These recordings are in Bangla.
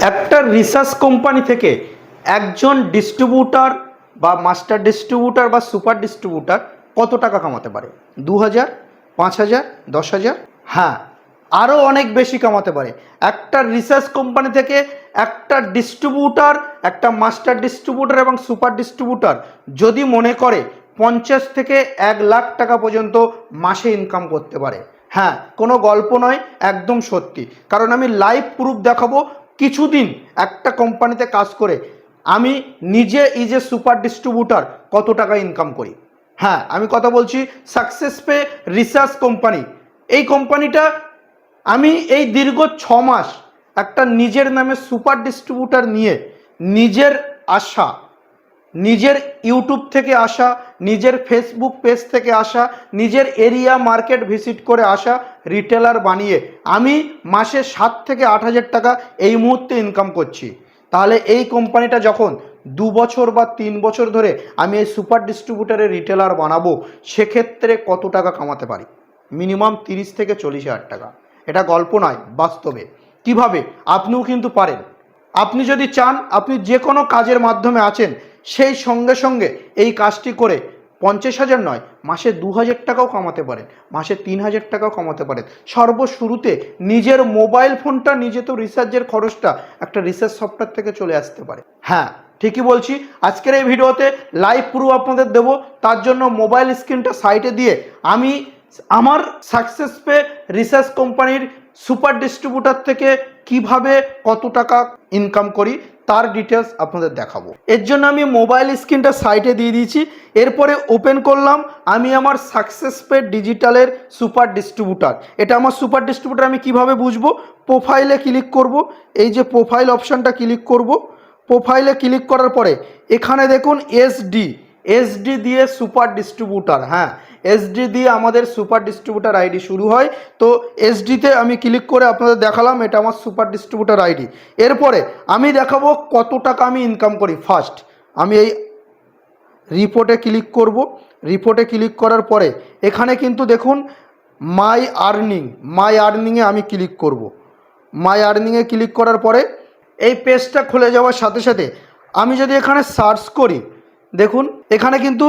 একটা রিসার্চ কোম্পানি থেকে একজন ডিস্ট্রিবিউটার বা মাস্টার ডিস্ট্রিবিউটার বা সুপার ডিস্ট্রিবিউটার কত টাকা কামাতে পারে? দু হাজার পাঁচ হাজার দশ হাজার হ্যাঁ আরও অনেক বেশি কামাতে পারে। একটা রিসার্চ কোম্পানি থেকে একটা ডিস্ট্রিবিউটার একটা মাস্টার ডিস্ট্রিবিউটার এবং সুপার ডিস্ট্রিবিউটার যদি মনে করে পঞ্চাশ থেকে এক লাখ টাকা পর্যন্ত মাসে ইনকাম করতে পারে। হ্যাঁ কোনো গল্প নয়, একদম সত্যি। কারণ আমি লাইভ প্রুফ দেখাবো কিছুদিন একটা কোম্পানিতে কাজ করে আমি নিজে ইজ এ সুপার ডিস্ট্রিবিউটার কত টাকা ইনকাম করি? হ্যাঁ আমি কথা বলছি সাকসেস পে রিসার্চ কোম্পানি এই কোম্পানিটা আমি এই দীর্ঘ ছ মাস একটা নিজের নামে সুপার ডিস্ট্রিবিউটার নিয়ে নিজের আশা নিজের ইউটিউব থেকে আসা, নিজের ফেসবুক পেজ থেকে আসা, নিজের এরিয়া মার্কেট ভিজিট করে আসা রিটেলার বানিয়ে আমি মাসে সাত থেকে আট হাজার টাকা এই মুহূর্তে ইনকাম করছি। তাহলে এই কোম্পানিটা যখন দু বছর বা তিন বছর ধরে আমি এই সুপার ডিস্ট্রিবিউটারের রিটেলার বানাবো, সেক্ষেত্রে কত টাকা কামাতে পারি? মিনিমাম তিরিশ থেকে চল্লিশ হাজার টাকা। এটা গল্প নয়, বাস্তবে। কীভাবে? আপনিও কিন্তু পারেন। আপনি যদি চান, আপনি যে কোনো কাজের মাধ্যমে আছেন সেই সঙ্গে সঙ্গে এই কাজটি করে পঞ্চাশ হাজার নয়, মাসে দু হাজার টাকাও কামাতে পারেন, মাসে তিন হাজার টাকাও কামাতে পারেন। সর্বশুরুতে নিজের মোবাইল ফোনটা, নিজে তো রিচার্জের খরচটা একটা রিসার্চ সফটওয়্যার থেকে চলে আসতে পারে। হ্যাঁ ঠিকই বলছি, আজকের এই ভিডিওতে লাইভ প্রুফ আপনাদের দেবো, তার জন্য মোবাইল স্ক্রিনটা সাইটে দিয়ে আমি আমার সাকসেস পে রিসার্চ কোম্পানির সুপার ডিস্ট্রিবিউটার থেকে কীভাবে কত টাকা ইনকাম করি তার ডিটেলস আপনাদের দেখাবো। এর জন্য আমি মোবাইল স্ক্রিনটা সাইটে দিয়ে দিয়েছি। এরপরে ওপেন করলাম। আমি আমার সাকসেস পে ডিজিটালের সুপার ডিস্ট্রিবিউটার এটা আমার সুপার ডিস্ট্রিবিউটার আমি কীভাবে বুঝব? প্রোফাইলে ক্লিক করব। এই যে প্রোফাইল অপশানটা ক্লিক করব। প্রোফাইলে ক্লিক করার পরে এখানে দেখুন এসডি এসডি দিয়ে সুপার ডিস্ট্রিবিউটার হ্যাঁ। এসডি দিয়ে আমাদের সুপার ডিস্ট্রিবিউটার আইডি শুরু হয়। তো এসডিতে আমি ক্লিক করে আপনাদের দেখালাম, এটা আমার সুপার ডিস্ট্রিবিউটার আইডি এরপরে আমি দেখাবো কত টাকা আমি ইনকাম করি। ফার্স্ট আমি এই রিপোর্টে ক্লিক করব। রিপোর্টে ক্লিক করার পরে এখানে কিন্তু দেখুন মাই আর্নিং মাই আর্নিংয়ে আমি ক্লিক করব। মাই আর্নিংয়ে ক্লিক করার পরে এই পেজটা খুলে যাওয়ার সাথে সাথে আমি যদি এখানে সার্চ করি, দেখুন, এখানে কিন্তু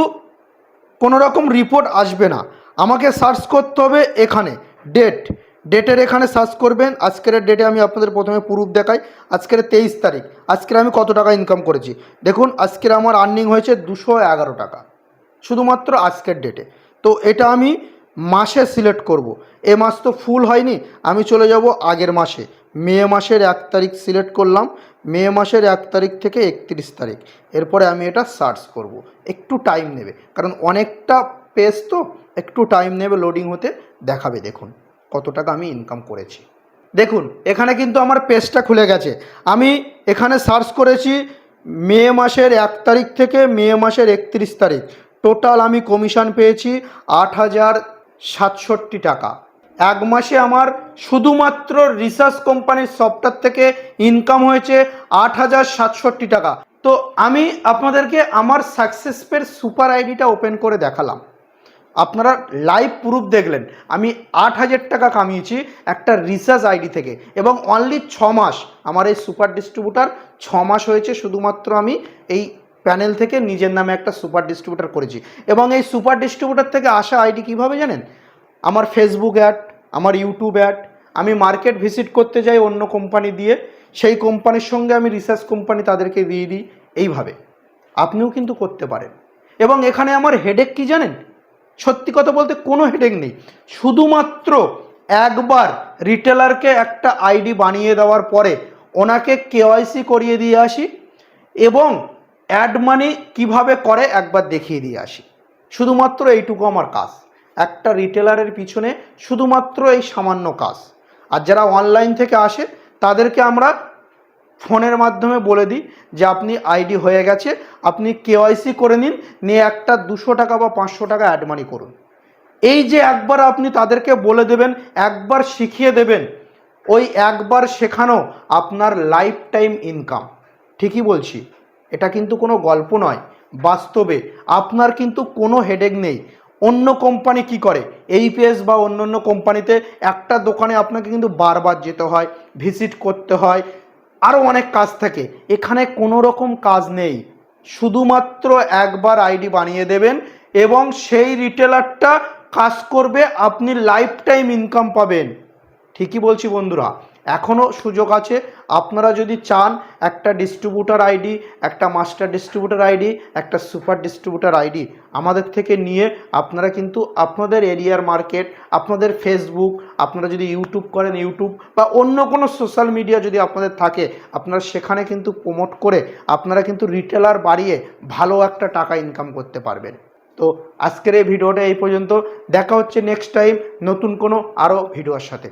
কোনো রকম রিপোর্ট আসবে না। আমাকে সার্চ করতে হবে এখানে ডেট ডেটের এখানে সার্চ করবেন। আজকের ডেটে আমি আপনাদের প্রথমে প্রুফ দেখাই। আজকের তেইশ তারিখ। আজকের আমি কত টাকা ইনকাম করেছি? দেখুন, আজকের আমার আর্নিং হয়েছে দুশো এগারো টাকা। শুধুমাত্র আজকের ডেটে তো এটা আমি মাসে সিলেক্ট করব। এ মাস তো ফুল হয়নি। আমি চলে যাব আগের মাসে। মে মাসের এক তারিখ সিলেক্ট করলাম। মে মাসের এক তারিখ থেকে একত্রিশ তারিখ। এরপরে আমি এটা সার্চ করব। একটু টাইম নেবে। কারণ অনেকটা পেজ তো, একটু টাইম নেবে লোডিং হতে। দেখাবে, দেখুন কত টাকা আমি ইনকাম করেছি। দেখুন, এখানে কিন্তু আমার পেজটা খুলে গেছে। আমি এখানে সার্চ করেছি মে মাসের এক তারিখ থেকে মে মাসের একত্রিশ তারিখ। টোটাল আমি কমিশন পেয়েছি আট হাজার সাতষট্টি টাকা। এক মাসে আমার শুধুমাত্র রিসার্চ কোম্পানির সফটওয়্যার থেকে ইনকাম হয়েছে আট হাজার সাতষট্টি টাকা। তো আমি আপনাদেরকে আমার সাকসেস পের সুপার আইডিটা ওপেন করে দেখালাম। আপনারা লাইভ প্রুফ দেখলেন। আমি আট হাজার টাকা কামিয়েছি একটা রিসার্চ আইডি থেকে এবং অনলি ছ মাস, আমার এই সুপার ডিস্ট্রিবিউটার ছ মাস হয়েছে শুধুমাত্র আমি এই প্যানেল থেকে নিজের নামে একটা সুপার ডিস্ট্রিবিউটার করেছি। এবং এই সুপার ডিস্ট্রিবিউটার থেকে আসা আইডি কীভাবে জানেন? আমার ফেসবুক অ্যাড আমার ইউটিউব অ্যাড আমি মার্কেট ভিজিট করতে যাই অন্য কোম্পানি দিয়ে, সেই কোম্পানির সঙ্গে আমি রিসার্চ কোম্পানি তাদেরকে দিয়ে দিই, এইভাবে। আপনিও কিন্তু করতে পারেন। এবং এখানে আমার হেডেক কি জানেন? সত্যি কথা বলতে কোনো হেডেক নেই। শুধুমাত্র একবার রিটেলারকে একটা আইডি বানিয়ে দেওয়ার পরে ওনাকে কেওয়াইসি করিয়ে দিয়ে আসি এবং অ্যাড মানি কীভাবে করে একবার দেখিয়ে দিয়ে আসি। শুধুমাত্র এইটুকু আমার কাজ। একটা রিটেলারের পিছনে শুধুমাত্র এই সামান্য কাজ। আর যারা অনলাইন থেকে আসে, তাদেরকে আমরা ফোনের মাধ্যমে বলে দিই যে, আপনি আইডি হয়ে গেছে, আপনি কেওয়াইসি করে নিন, নিয়ে একটা দুশো টাকা বা পাঁচশো টাকা অ্যাড মানি করুন। এই যে একবার আপনি তাদেরকে বলে দেবেন, একবার শিখিয়ে দেবেন, ওই একবার শেখানো আপনার লাইফ টাইম ইনকাম ঠিকই বলছি, এটা কিন্তু কোনো গল্প নয়, বাস্তবে। আপনার কিন্তু কোনো হেডেক নেই অন্য কোম্পানি কি করে? এইপিএস বা অন্য অন্য কোম্পানিতে একটা দোকানে আপনাকে কিন্তু বারবার যেতে হয় ভিজিট করতে হয় আরও অনেক কাজ থাকে। এখানে কোনো রকম কাজ নেই। শুধুমাত্র একবার আইডি বানিয়ে দেবেন এবং সেই রিটেলারটা কাজ করবে, আপনি লাইফ টাইম ইনকাম পাবেন। ঠিকই বলছি বন্ধুরা। এখনও সুযোগ আছে। আপনারা যদি চান, একটা ডিস্ট্রিবিউটার আইডি একটা মাস্টার ডিস্ট্রিবিউটার আইডি একটা সুপার ডিস্ট্রিবিউটার আইডি আমাদের থেকে নিয়ে আপনারা কিন্তু আপনাদের এরিয়ার মার্কেট, আপনাদের ফেসবুক আপনারা যদি ইউটিউব করেন ইউটিউব বা অন্য কোনো সোশ্যাল মিডিয়া যদি আপনাদের থাকে, আপনারা সেখানে কিন্তু প্রমোট করে আপনারা কিন্তু রিটেলার বাড়িয়ে ভালো একটা টাকা ইনকাম করতে পারবেন। তো আজকের এই ভিডিওটা এই পর্যন্ত। দেখা হচ্ছে নেক্সট টাইম নতুন কোনো আরও ভিডিওর সাথে।